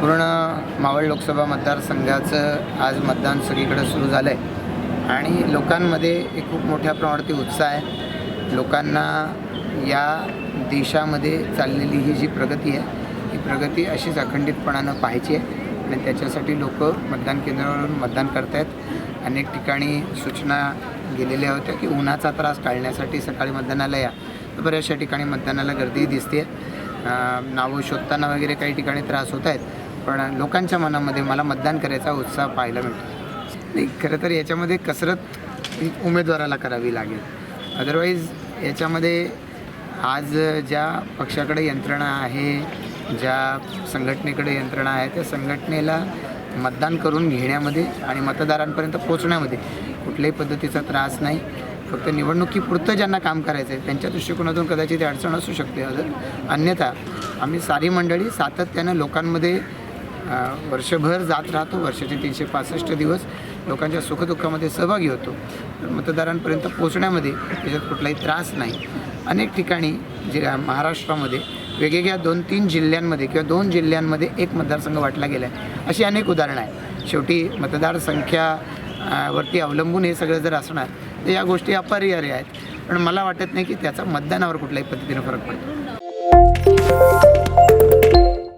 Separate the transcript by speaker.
Speaker 1: पूर्ण मावळ लोकसभा मतदारसंघाचं आज मतदान सगळीकडे सुरू झालं आहे आणि लोकांमध्ये एक खूप मोठ्या प्रमाणावरती उत्साह आहे. लोकांना या देशामध्ये चाललेली ही जी प्रगती आहे ही प्रगती अशीच अखंडितपणानं पाहायची आहे. आणि त्याच्यासाठी लोक मतदान केंद्रावरून मतदान करत आहेत अनेक ठिकाणी सूचना गेलेल्या होत्या की उन्हाचा त्रास टाळण्यासाठी सकाळी मतदानाला या. तर बऱ्याचशा ठिकाणी मतदानाला गर्दी दिसते नावं शोधताना वगैरे काही ठिकाणी त्रास होत आहेत. पण लोकांच्या मनामध्ये मला मतदान करायचा उत्साह पाहायला मिळतो. नाही खरं तर याच्यामध्ये कसरत उमेदवाराला करावी लागेल. अदरवाईज याच्यामध्ये आज ज्या पक्षाकडे यंत्रणा आहे ज्या संघटनेकडे यंत्रणा आहे त्या संघटनेला मतदान करून घेण्यामध्ये आणि मतदारांपर्यंत पोचण्यामध्ये कुठल्याही पद्धतीचा त्रास नाही. फक्त निवडणुकीपुरतं ज्यांना काम करायचं आहे त्यांच्या दृष्टिकोनातून कदाचित अडचण असू शकते. अदर अन्यथा आम्ही सारी मंडळी सातत्यानं लोकांमध्ये वर्षभर जात राहतो. वर्षाचे तीनशे पासष्ट दिवस लोकांच्या सुखदुःखामध्ये सहभागी होतो. तर मतदारांपर्यंत पोचण्यामध्ये त्याच्यात कुठलाही त्रास नाही. अनेक ठिकाणी जे महाराष्ट्रामध्ये वेगवेगळ्या दोन तीन जिल्ह्यांमध्ये किंवा दोन जिल्ह्यांमध्ये एक मतदारसंघ वाटला गेला आहे. अशी अनेक उदाहरणं आहेत. शेवटी मतदारसंख्या वरती अवलंबून हे सगळं जर असणार तर या गोष्टी अपरिहार्य आहेत. पण मला वाटत नाही की त्याचा मतदानावर कुठल्याही पद्धतीनं फरक पडतो.